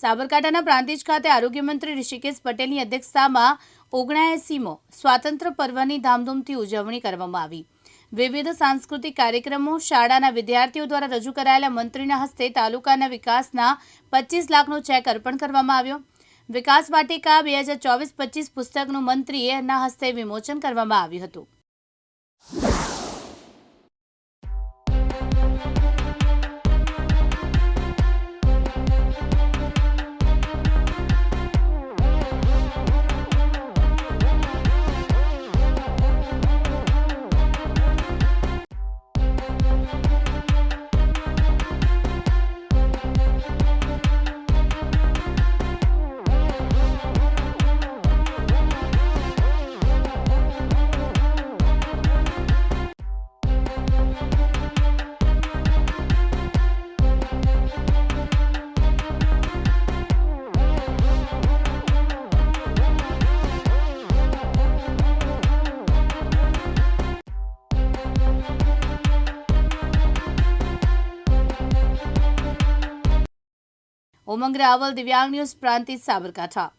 સાબરકાંઠાના પ્રાંતિજ ખાતે આરોગ્યમંત્રી ઋષિકેશ પટેલની અધ્યક્ષતામાં ઓગણાએસીમો સ્વાતંત્ર્ય પર્વની ધામધૂમથી ઉજવણી કરવામાં આવી. વિવિધ સાંસ્કૃતિક કાર્યક્રમો શાળાના વિદ્યાર્થીઓ દ્વારા રજૂ કરાયેલા મંત્રીના હસ્તે તાલુકાના વિકાસના પચીસ લાખનો ચેક અર્પણ કરવામાં આવ્યો. વિકાસ વાટિકા બે હજાર ચોવીસ પચીસ પુસ્તકનું મંત્રીએના હસ્તે વિમોચન કરવામાં આવ્યું હતું. ઉમંગ રાવલ દિવ્યાંગ ન્યૂઝ પ્રાંતિજ સાબરકાંઠા.